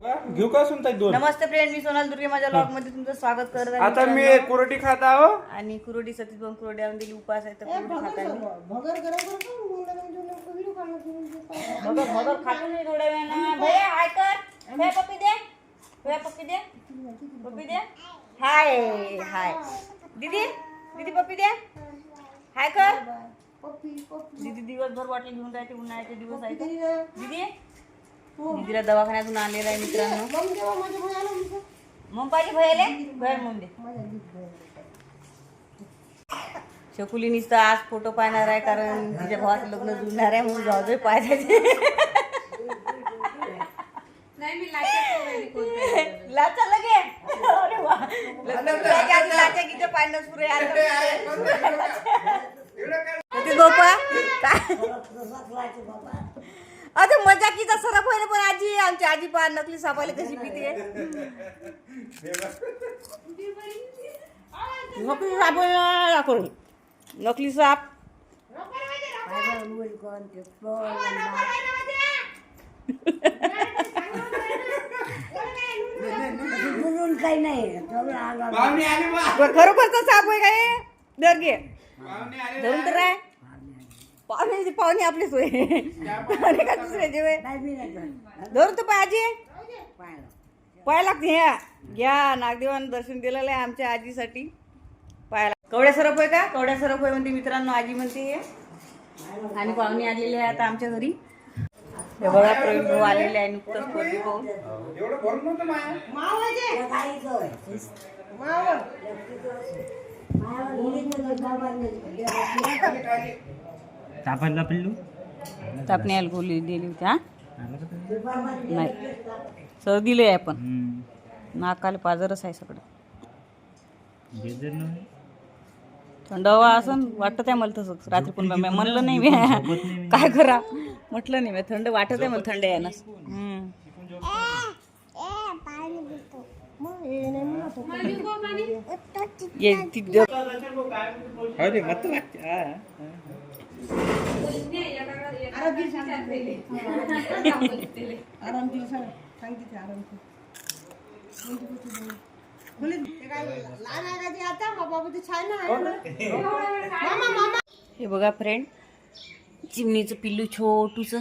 घेऊ का दोन? नमस्ते फ्रेंड मी सोनाल दुर्गे माझ्या ब्लॉगमध्ये तुमचं स्वागत करत आहे आता मी मित्रांनो. कुरटी खात आहो आणि कुरोडी सतीश दोन कुरोडी आणून दिली उपास आहे तर कुरोडी खात आहे मी. भगर भगर खातो मी थोड्या वेळानं. भैया हाय कर. भैया पप्पी दे. भैया पप्पी दे. पप्पी दे हाय हाय. दीदी दीदी पप्पी दे. हाय कर. दीदी दिवसभर बॉटल घेऊन राहते उन्हाळ्याचे दिवस आहे तर. दीदी दीदीला दवाखान्यातून आणलेला आहे मित्रांनो. मग पाहिजे भयाले? भयाल म्हणून दे शकुली नुसतं आज फोटो पाहणार आहे कारण तिच्या भावाचं लग्न जुळणार आहे म्हणून जाऊ पाहायचे लाचा लगे. अरे वा. लाचा सुरू काय? आता मजाकीचा सरप होईल पण आजी आमची. आजी पहा नकली सापायला कशी पिते? नकली साप दाखवून नकली साप. काही नाही खरोखरचा साप आहे काय दर घे. पाहुणे आले धरून तर आहे पाहुणे पाहुणे आपली सोय. आणि का दुसऱ्याची वेळ धरून तर पाहिजे पाय लागते ह्या घ्या नागदेवानं दर्शन दिलेलं आहे आमच्या आजीसाठी. पायाला कवड्या सरप आहे का? कवड्या सरप आहे म्हणते मित्रांनो आजी म्हणते. हे. आणि पाहुणे आलेले आहे आता आमच्या घरी. हे बघा प्रवीण भाऊ आलेले आहे नुकतंच भाऊ तापायला पिल्लू तापण्याला गोळी दिली होती हा? नाही. सर्दीले आहे पण नाकाला पाजरच आहे सगळं. थंड हवा असं वाटत आहे मला तसंच. रात्री पण मी म्हणलं नाही मी. काय करा? म्हटलं नाही मी. थंड वाटत आहे मला थंड आहे ना. हम्म. ये ती हे बघा फ्रेंड चिमणीचं पिल्लू छोटूच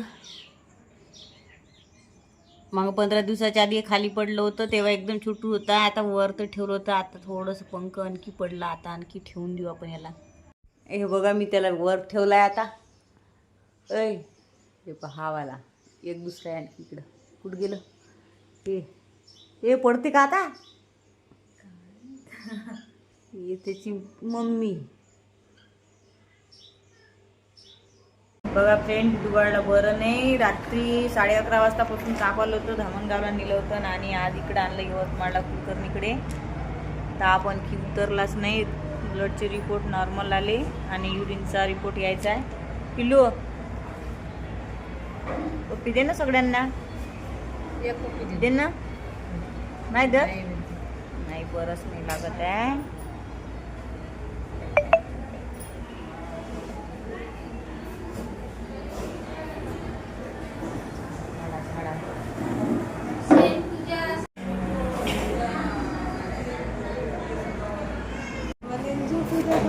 मग पंधरा दिवसाच्या आधी खाली पडलं होतं तेव्हा एकदम छोटू होता. आता वर तर ठेवलं होतं. आता थोडंसं पंख आणखी पडला. आता आणखी ठेवून देऊ आपण याला. हे बघा मी त्याला वर ठेवलाय आता. ऐ हे पहावाला एक दुसरा आहे आणखी इकडं. कुठं गेलं? हे हे पडते का आता? हे त्याची मम्मी. बघा फ्रेंड दुवाडला बरं नाही. रात्री साडे अकरा वाजतापासून ताप आलं होतं धामणगावला नेलं होतं आणि आज इकडे आणलं यवतमाळला कुलकर्णीकडे. ताप आणखी उतरलाच नाही. ब्लडचे रिपोर्ट नॉर्मल आले आणि युरिनचा रिपोर्ट यायचा आहे. पिल्लू पप्पी दे ना सगळ्यांना. दे. ना. नाही दर नाही बरंच नाही लागत आहे.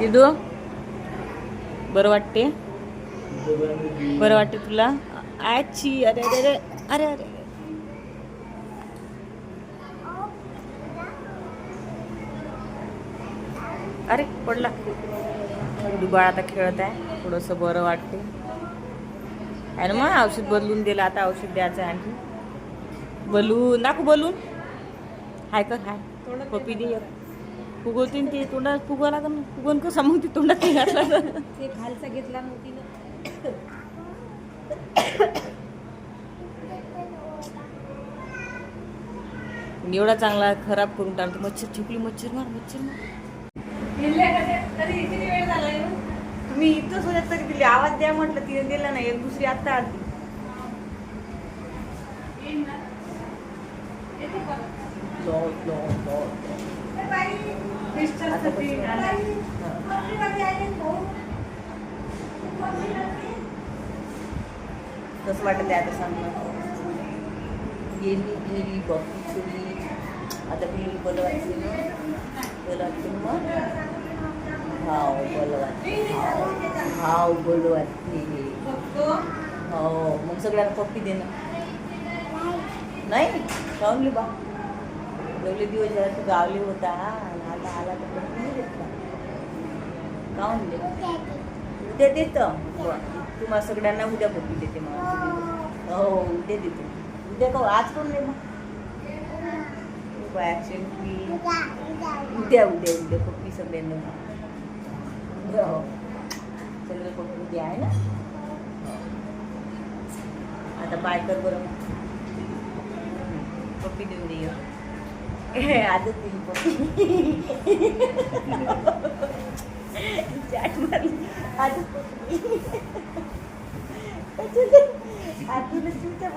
दिदू बरं वाटते? बरं वाटते तुला? आची अरे अरे अरे अरे अरे. अरे पडला. दुबाळ आता खेळत आहे. थोडंसं बरं वाटते. ना मग औषध बदलून दिलं. आता औषध द्यायचं आहे आणखी. बलून दाखव बलून हाय कर हाय. पपी दे. एक. फुगवते न ते तोंडात फुगवा लागन. फुगवून कसं? मग ती तोंडात नाही घातला ते खालचा घेतला नव्हती ना एवढा चांगला खराब करून टाकतो. मच्छर ठिकली मच्छर मार मच्छर मार. तुम्ही इथंच होत्यात तरी दिली. आवाज द्या म्हटलं तिने दिला नाही. एक दुसरी आत्ता आली. कसं वाटत आहे आता सांग? गेली गेली बॉक्स गेली आता पिल्लू बोलवायची ना. बोलवायची मग? हाव बोलवायची. हाव हाव बोलवायची हो मग सगळ्यांना पप्पी दे ना. नाही काऊन बा एवढे दिवस झाले तू गावली होता आणि आता आला तर पप्पी नाही देत काऊन दे उद्या देतं. बरं. तुम्हाला सगळ्यांना उद्या बघू देते मग. हो उद्या देते. उद्या का हो? आज कोण दे मग. ॲक्सिडेंटली उद्या उद्या उद्या. पप्पी सगळ्यांना उद्या हो. सगळे पप्पी उद्या आहे ना? हो. आता बाय कर बरं. पप्पी देऊन दे. पप्पी चाट मारली आजच पप्पी आतून चिवच्या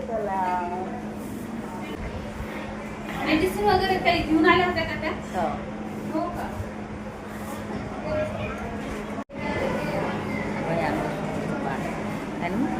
बोलायला मेडिसिन वगैरे काही घेऊन आल्या होत्या का त्या? हो. हो का?